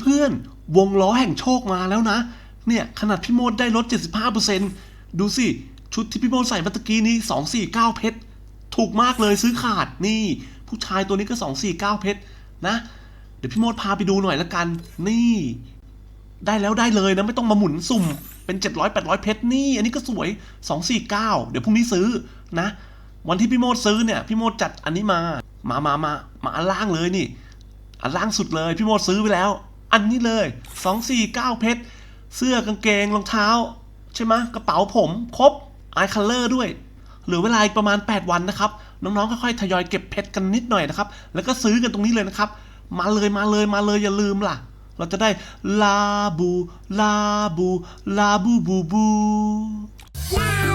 เพื่อนๆ วงล้อแห่งโชคมาแล้วนะ เนี่ย ขนาดพี่โมดได้ลด 75%ดูสิ ชุดที่พี่โมดใส่เมื่อตะกี้นี้ 249 เพชร ถูกมากเลยซื้อขาดนี่ ผู้ชายตัวนี้ก็ 249 เพชร นะ เดี๋ยวพี่โมดพาไปดูหน่อยละกัน นี่ ได้แล้วได้เลยนะ ไม่ต้องมาหมุนสุ่ม เป็น 700 800 เพชร นี่ อันนี้ก็สวย 249 เดี๋ยวพรุ่งนี้ซื้อนะ วันที่พี่โมดซื้อเนี่ย พี่โมดจัดอันนี้มา มามามามาอันล่างเลยนี่อันล่างสุดเลย พี่โมดซื้อไปแล้ว อันนี้เลย 249 เพชร เสื้อกางเกงรองเท้า ใช่ไหมกระเป๋าผมครบไอคัลเลอร์ด้วยหลือเวลาอีกประมาณ 8 วันนะครับ น้องๆค่อยๆทยอยเก็บเพชรกันนิดหน่อยนะครับ แล้วก็ซื้อกันตรงนี้เลยนะครับ มาเลยมาเลยมาเลยอย่าลืมล่ะ เราจะได้ลาบูลาบูลาบูบูบูลาบูลา